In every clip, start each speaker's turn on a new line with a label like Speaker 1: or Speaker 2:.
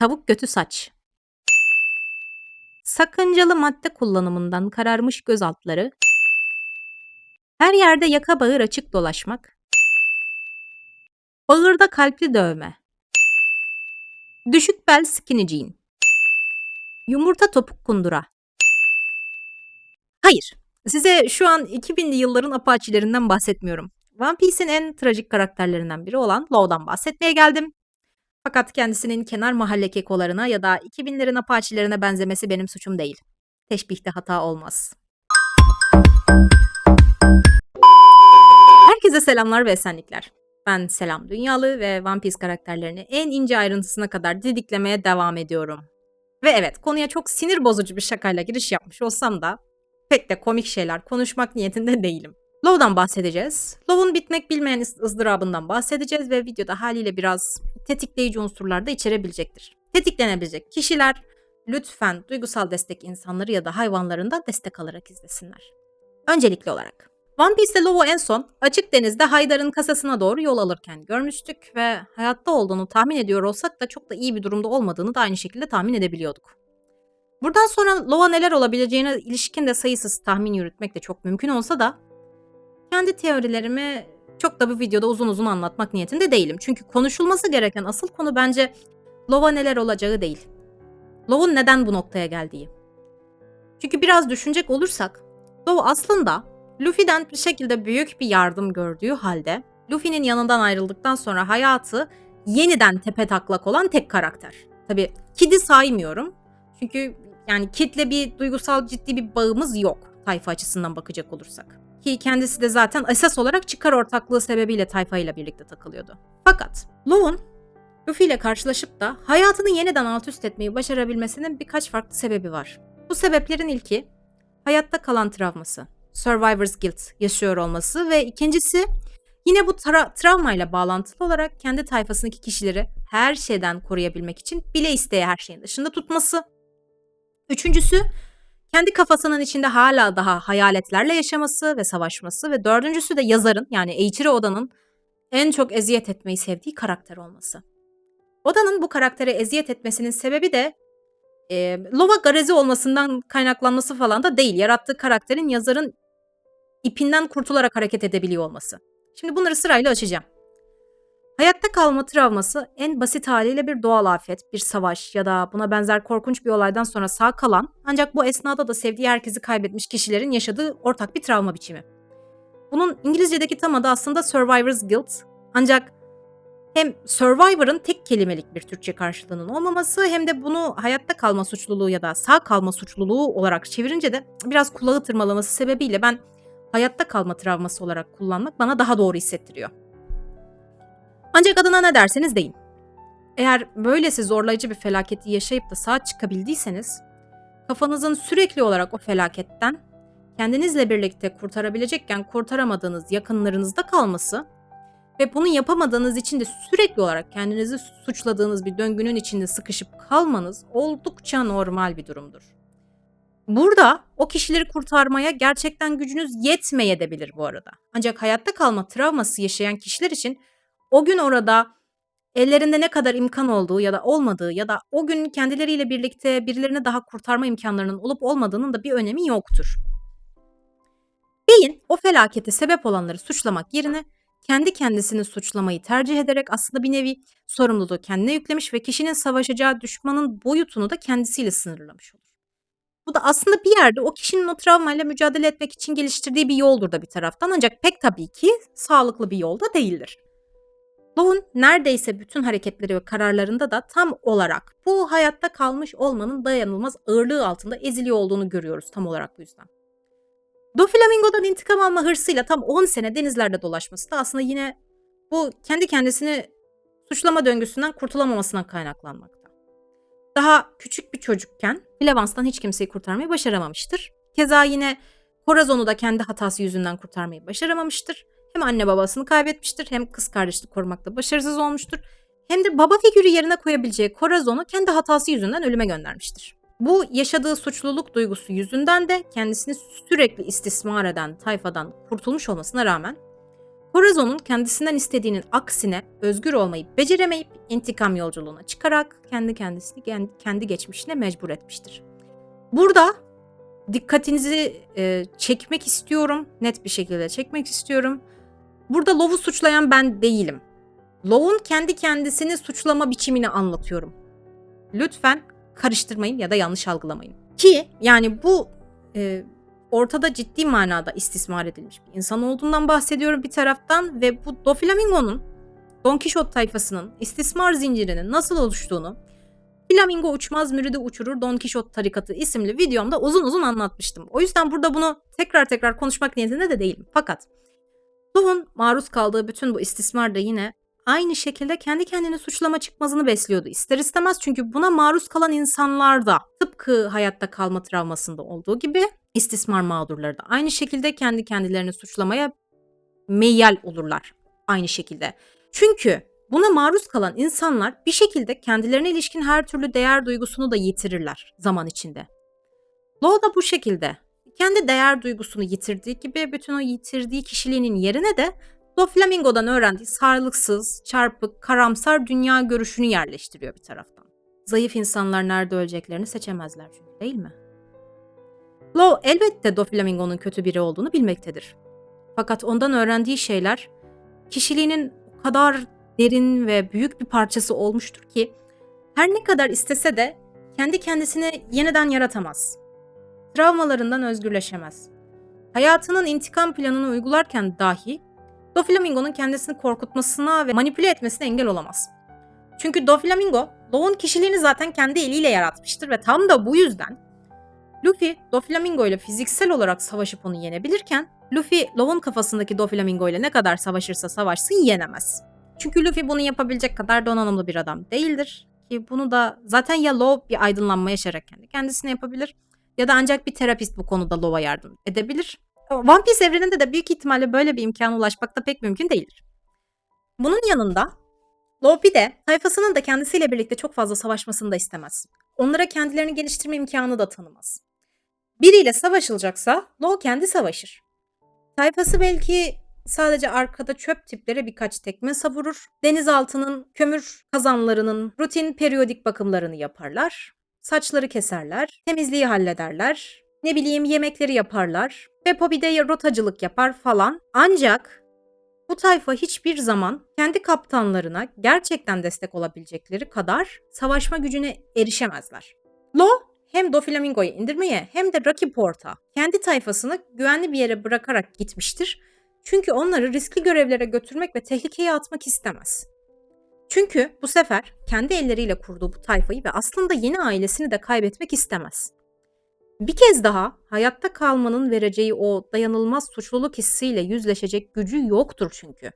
Speaker 1: Tavuk götü saç. Sakıncalı madde kullanımından kararmış göz altları. Her yerde yaka bağır açık dolaşmak. Bağırda kalpli dövme. Düşük bel skinny jean. Yumurta topuk kundura. Hayır, size şu an 2000'li yılların apaçilerinden bahsetmiyorum. One Piece'in en trajik karakterlerinden biri olan Law'dan bahsetmeye geldim. Fakat kendisinin kenar mahalle kekolarına ya da 2000'lerin apaçilerine benzemesi benim suçum değil. Teşbihte hata olmaz. Herkese selamlar ve esenlikler. Ben Selam Dünyalı ve One Piece karakterlerini en ince ayrıntısına kadar didiklemeye devam ediyorum. Ve evet konuya çok sinir bozucu bir şakayla giriş yapmış olsam da pek de komik şeyler konuşmak niyetinde değilim. Low'dan bahsedeceğiz. Low'un bitmek bilmeyen ız- ızdırabından bahsedeceğiz ve videoda haliyle biraz tetikleyici unsurlar da içerebilecektir. Tetiklenebilecek kişiler lütfen duygusal destek insanları ya da hayvanlarından destek alarak izlesinler. Öncelikli olarak One Piece'te Low'u en son açık denizde Haydar'ın kasasına doğru yol alırken görmüştük ve hayatta olduğunu tahmin ediyor olsak da çok da iyi bir durumda olmadığını da aynı şekilde tahmin edebiliyorduk. Buradan sonra Low'a neler olabileceğine ilişkin de sayısız tahmin yürütmek de çok mümkün olsa da kendi teorilerimi çok da bu videoda uzun uzun anlatmak niyetinde değilim. Çünkü konuşulması gereken asıl konu bence Low'a neler olacağı değil. Low'un neden bu noktaya geldiği. Çünkü biraz düşünecek olursak Low aslında Luffy'den bir şekilde büyük bir yardım gördüğü halde Luffy'nin yanından ayrıldıktan sonra hayatı yeniden tepe taklak olan tek karakter. Tabi Kid'i saymıyorum. Çünkü yani Kid'le bir duygusal ciddi bir bağımız yok tayfa açısından bakacak olursak. Ki kendisi de zaten esas olarak çıkar ortaklığı sebebiyle tayfa ile birlikte takılıyordu. Fakat Low'un Luffy ile karşılaşıp da hayatını yeniden alt üst etmeyi başarabilmesinin birkaç farklı sebebi var. Bu sebeplerin ilki hayatta kalan travması. Survivor's Guilt yaşıyor olması ve ikincisi yine bu tra- travmayla bağlantılı olarak kendi tayfasındaki kişileri her şeyden koruyabilmek için bile isteye her şeyin dışında tutması. Üçüncüsü kendi kafasının içinde hala daha hayaletlerle yaşaması ve savaşması ve dördüncüsü de yazarın yani Eiichiro Oda'nın en çok eziyet etmeyi sevdiği karakter olması. Oda'nın bu karaktere eziyet etmesinin sebebi de e, Lova garezi olmasından kaynaklanması falan da değil. Yarattığı karakterin yazarın ipinden kurtularak hareket edebiliyor olması. Şimdi bunları sırayla açacağım. Hayatta kalma travması en basit haliyle bir doğal afet, bir savaş ya da buna benzer korkunç bir olaydan sonra sağ kalan ancak bu esnada da sevdiği herkesi kaybetmiş kişilerin yaşadığı ortak bir travma biçimi. Bunun İngilizce'deki tam adı aslında Survivor's Guilt ancak hem Survivor'ın tek kelimelik bir Türkçe karşılığının olmaması hem de bunu hayatta kalma suçluluğu ya da sağ kalma suçluluğu olarak çevirince de biraz kulağı tırmalaması sebebiyle ben hayatta kalma travması olarak kullanmak bana daha doğru hissettiriyor. Ancak adına ne derseniz deyin. Eğer böylesi zorlayıcı bir felaketi yaşayıp da sağ çıkabildiyseniz, kafanızın sürekli olarak o felaketten kendinizle birlikte kurtarabilecekken kurtaramadığınız yakınlarınızda kalması ve bunu yapamadığınız için de sürekli olarak kendinizi suçladığınız bir döngünün içinde sıkışıp kalmanız oldukça normal bir durumdur. Burada o kişileri kurtarmaya gerçekten gücünüz yetmeyebilir bu arada. Ancak hayatta kalma travması yaşayan kişiler için o gün orada ellerinde ne kadar imkan olduğu ya da olmadığı ya da o gün kendileriyle birlikte birilerini daha kurtarma imkanlarının olup olmadığının da bir önemi yoktur. Beyin o felakete sebep olanları suçlamak yerine kendi kendisini suçlamayı tercih ederek aslında bir nevi sorumluluğu kendine yüklemiş ve kişinin savaşacağı düşmanın boyutunu da kendisiyle sınırlamış olur. Bu da aslında bir yerde o kişinin o travmayla mücadele etmek için geliştirdiği bir yoldur da bir taraftan ancak pek tabii ki sağlıklı bir yolda değildir. Low'un neredeyse bütün hareketleri ve kararlarında da tam olarak bu hayatta kalmış olmanın dayanılmaz ağırlığı altında eziliyor olduğunu görüyoruz tam olarak bu yüzden. Doflamingo'dan intikam alma hırsıyla tam 10 sene denizlerde dolaşması da aslında yine bu kendi kendisini suçlama döngüsünden kurtulamamasından kaynaklanmakta. Daha küçük bir çocukken Levans'tan hiç kimseyi kurtarmayı başaramamıştır. Keza yine Corazon'u da kendi hatası yüzünden kurtarmayı başaramamıştır. Hem anne babasını kaybetmiştir hem kız kardeşini korumakta başarısız olmuştur. Hem de baba figürü yerine koyabileceği Corazon'u kendi hatası yüzünden ölüme göndermiştir. Bu yaşadığı suçluluk duygusu yüzünden de kendisini sürekli istismar eden tayfadan kurtulmuş olmasına rağmen Corazon'un kendisinden istediğinin aksine özgür olmayı beceremeyip intikam yolculuğuna çıkarak kendi kendisini kendi geçmişine mecbur etmiştir. Burada dikkatinizi e, çekmek istiyorum, net bir şekilde çekmek istiyorum. Burada Low'u suçlayan ben değilim. Low'un kendi kendisini suçlama biçimini anlatıyorum. Lütfen karıştırmayın ya da yanlış algılamayın. Ki yani bu e, ortada ciddi manada istismar edilmiş bir insan olduğundan bahsediyorum bir taraftan ve bu Doflamingo'nun Don Quixote tayfasının istismar zincirinin nasıl oluştuğunu Flamingo uçmaz müridi uçurur Don Quixote tarikatı isimli videomda uzun uzun anlatmıştım. O yüzden burada bunu tekrar tekrar konuşmak niyetinde de değilim. Fakat Doğun maruz kaldığı bütün bu istismar da yine aynı şekilde kendi kendini suçlama çıkmazını besliyordu. İster istemez çünkü buna maruz kalan insanlar da tıpkı hayatta kalma travmasında olduğu gibi istismar mağdurları da aynı şekilde kendi kendilerini suçlamaya meyyal olurlar aynı şekilde. Çünkü buna maruz kalan insanlar bir şekilde kendilerine ilişkin her türlü değer duygusunu da yitirirler zaman içinde. Law da bu şekilde kendi değer duygusunu yitirdiği gibi bütün o yitirdiği kişiliğinin yerine de Doflamingo'dan öğrendiği sağlıksız, çarpık, karamsar dünya görüşünü yerleştiriyor bir taraftan. Zayıf insanlar nerede öleceklerini seçemezler çünkü değil mi? Law elbette Doflamingo'nun kötü biri olduğunu bilmektedir. Fakat ondan öğrendiği şeyler kişiliğinin o kadar derin ve büyük bir parçası olmuştur ki her ne kadar istese de kendi kendisini yeniden yaratamaz. Travmalarından özgürleşemez. Hayatının intikam planını uygularken dahi Doflamingo'nun kendisini korkutmasına ve manipüle etmesine engel olamaz. Çünkü Doflamingo, Low'un kişiliğini zaten kendi eliyle yaratmıştır ve tam da bu yüzden Luffy, Doflamingo ile fiziksel olarak savaşıp onu yenebilirken Luffy, Low'un kafasındaki Doflamingo ile ne kadar savaşırsa savaşsın yenemez. Çünkü Luffy bunu yapabilecek kadar donanımlı bir adam değildir. Ki bunu da zaten ya Law bir aydınlanma yaşayarak kendi kendisine yapabilir ya da ancak bir terapist bu konuda Low'a yardım edebilir. One Piece evreninde de büyük ihtimalle böyle bir imkana ulaşmak da pek mümkün değildir. Bunun yanında Law bir de tayfasının da kendisiyle birlikte çok fazla savaşmasını da istemez. Onlara kendilerini geliştirme imkanı da tanımaz. Biriyle savaşılacaksa Law kendi savaşır. Tayfası belki sadece arkada çöp tiplere birkaç tekme savurur. Denizaltının kömür kazanlarının rutin periyodik bakımlarını yaparlar. Saçları keserler, temizliği hallederler, ne bileyim yemekleri yaparlar ve Pobi'de rotacılık yapar falan. Ancak bu tayfa hiçbir zaman kendi kaptanlarına gerçekten destek olabilecekleri kadar savaşma gücüne erişemezler. Lo hem Doflamingo'yu indirmeye hem de Rocky Port'a kendi tayfasını güvenli bir yere bırakarak gitmiştir. Çünkü onları riskli görevlere götürmek ve tehlikeye atmak istemez. Çünkü bu sefer kendi elleriyle kurduğu bu tayfayı ve aslında yeni ailesini de kaybetmek istemez. Bir kez daha hayatta kalmanın vereceği o dayanılmaz suçluluk hissiyle yüzleşecek gücü yoktur çünkü.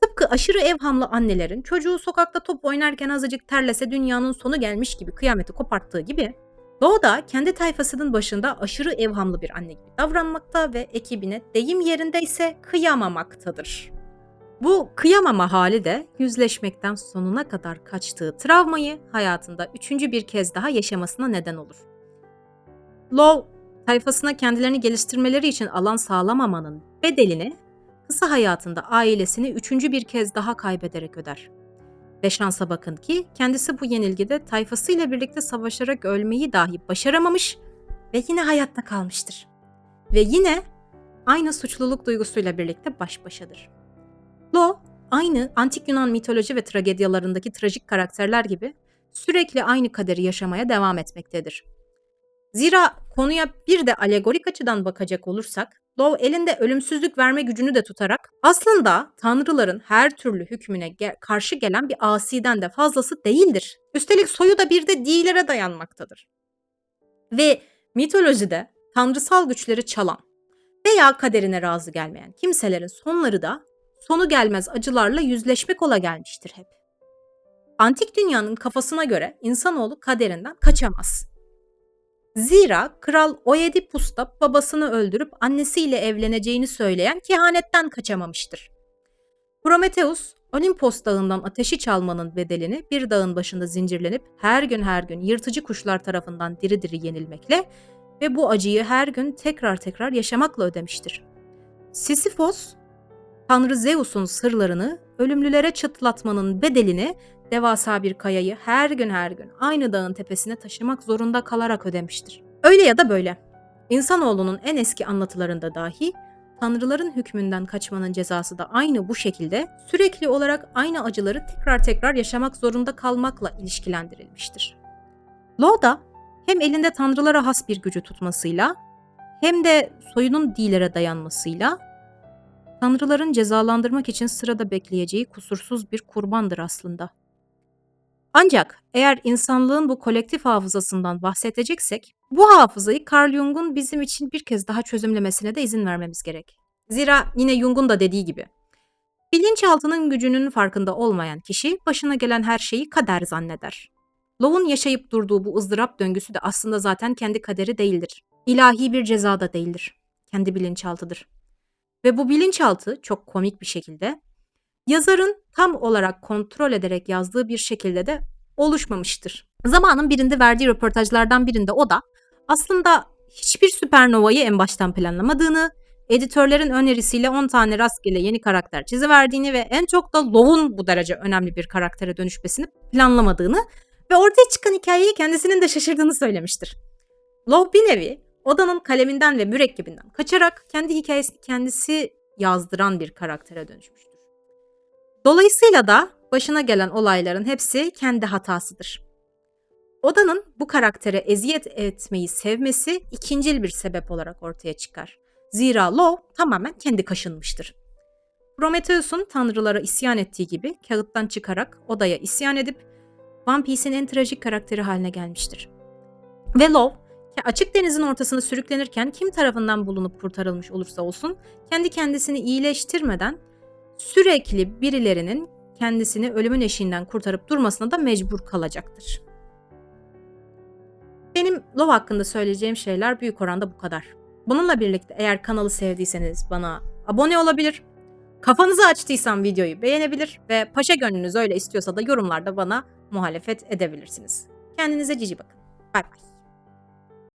Speaker 1: Tıpkı aşırı evhamlı annelerin çocuğu sokakta top oynarken azıcık terlese dünyanın sonu gelmiş gibi kıyameti koparttığı gibi Doğu da kendi tayfasının başında aşırı evhamlı bir anne gibi davranmakta ve ekibine deyim yerindeyse kıyamamaktadır. Bu kıyamama hali de yüzleşmekten sonuna kadar kaçtığı travmayı hayatında üçüncü bir kez daha yaşamasına neden olur. Love, tayfasına kendilerini geliştirmeleri için alan sağlamamanın bedelini kısa hayatında ailesini üçüncü bir kez daha kaybederek öder. Ve şansa bakın ki kendisi bu yenilgide tayfasıyla birlikte savaşarak ölmeyi dahi başaramamış ve yine hayatta kalmıştır. Ve yine aynı suçluluk duygusuyla birlikte baş başadır. Lo, aynı antik Yunan mitoloji ve tragedyalarındaki trajik karakterler gibi sürekli aynı kaderi yaşamaya devam etmektedir. Zira konuya bir de alegorik açıdan bakacak olursak, Lov elinde ölümsüzlük verme gücünü de tutarak aslında tanrıların her türlü hükmüne ge- karşı gelen bir asiden de fazlası değildir. Üstelik soyu da bir de dilere dayanmaktadır. Ve mitolojide tanrısal güçleri çalan veya kaderine razı gelmeyen kimselerin sonları da sonu gelmez acılarla yüzleşmek ola gelmiştir hep. Antik dünyanın kafasına göre insanoğlu kaderinden kaçamaz. Zira kral Oedipus da babasını öldürüp annesiyle evleneceğini söyleyen kehanetten kaçamamıştır. Prometheus, Olimpos dağından ateşi çalmanın bedelini bir dağın başında zincirlenip her gün her gün yırtıcı kuşlar tarafından diri diri yenilmekle ve bu acıyı her gün tekrar tekrar yaşamakla ödemiştir. Sisyphos, Tanrı Zeus'un sırlarını ölümlülere çıtlatmanın bedelini devasa bir kayayı her gün her gün aynı dağın tepesine taşımak zorunda kalarak ödemiştir. Öyle ya da böyle. İnsanoğlunun en eski anlatılarında dahi tanrıların hükmünden kaçmanın cezası da aynı bu şekilde sürekli olarak aynı acıları tekrar tekrar yaşamak zorunda kalmakla ilişkilendirilmiştir. Lo da hem elinde tanrılara has bir gücü tutmasıyla hem de soyunun dilere dayanmasıyla tanrıların cezalandırmak için sırada bekleyeceği kusursuz bir kurbandır aslında. Ancak eğer insanlığın bu kolektif hafızasından bahsedeceksek, bu hafızayı Carl Jung'un bizim için bir kez daha çözümlemesine de izin vermemiz gerek. Zira yine Jung'un da dediği gibi, bilinçaltının gücünün farkında olmayan kişi başına gelen her şeyi kader zanneder. Love'un yaşayıp durduğu bu ızdırap döngüsü de aslında zaten kendi kaderi değildir. İlahi bir ceza da değildir. Kendi bilinçaltıdır. Ve bu bilinçaltı çok komik bir şekilde yazarın tam olarak kontrol ederek yazdığı bir şekilde de oluşmamıştır. Zamanın birinde verdiği röportajlardan birinde o da aslında hiçbir süpernovayı en baştan planlamadığını, editörlerin önerisiyle 10 tane rastgele yeni karakter çiziverdiğini ve en çok da Love'un bu derece önemli bir karaktere dönüşmesini planlamadığını ve ortaya çıkan hikayeyi kendisinin de şaşırdığını söylemiştir. Love bir nevi odanın kaleminden ve mürekkebinden kaçarak kendi hikayesini kendisi yazdıran bir karaktere dönüşmüştür. Dolayısıyla da başına gelen olayların hepsi kendi hatasıdır. Odanın bu karaktere eziyet etmeyi sevmesi ikincil bir sebep olarak ortaya çıkar. Zira Love tamamen kendi kaşınmıştır. Prometheus'un tanrılara isyan ettiği gibi kağıttan çıkarak odaya isyan edip One Piece'in en trajik karakteri haline gelmiştir. Ve Love açık denizin ortasını sürüklenirken kim tarafından bulunup kurtarılmış olursa olsun kendi kendisini iyileştirmeden sürekli birilerinin kendisini ölümün eşiğinden kurtarıp durmasına da mecbur kalacaktır. Benim Love hakkında söyleyeceğim şeyler büyük oranda bu kadar. Bununla birlikte eğer kanalı sevdiyseniz bana abone olabilir, kafanızı açtıysam videoyu beğenebilir ve paşa gönlünüz öyle istiyorsa da yorumlarda bana muhalefet edebilirsiniz. Kendinize cici bakın. Bay bay.